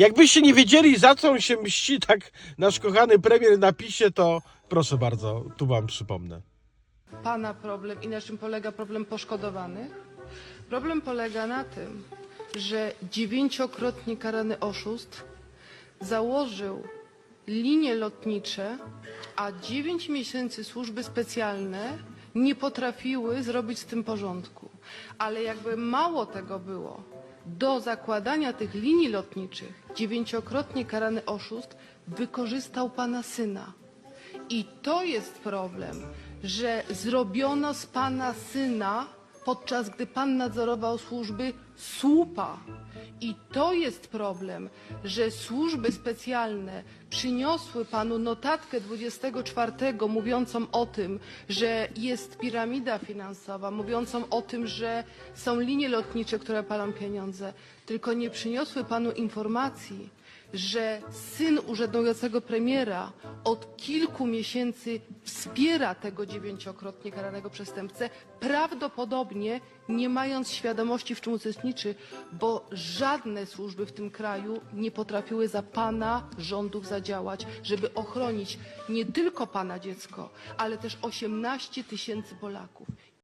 Jakbyście nie wiedzieli, za co on się mści, tak nasz kochany premier napisie, to proszę bardzo, tu wam przypomnę. Pana problem i na czym polega problem poszkodowanych? Problem polega na tym, że dziewięciokrotnie karany oszust założył linie lotnicze, a dziewięć miesięcy służby specjalne nie potrafiły zrobić z tym porządku. Ale jakby mało tego było, do zakładania tych linii lotniczych dziewięciokrotnie karany oszust wykorzystał pana syna. I to jest problem, że zrobiono z pana syna, podczas gdy pan nadzorował służby, słupa. I to jest problem, że służby specjalne przyniosły panu notatkę 24 mówiącą o tym, że jest piramida finansowa, mówiącą o tym, że są linie lotnicze, które palą pieniądze, tylko nie przyniosły panu informacji, że syn urzędującego premiera od kilku miesięcy wspiera tego dziewięciokrotnie karanego przestępcę, prawdopodobnie nie mając świadomości, w czym uczestniczy, bo żadne służby w tym kraju nie potrafiły za pana rządów zadziałać, żeby ochronić nie tylko pana dziecko, ale też 18 tysięcy Polaków.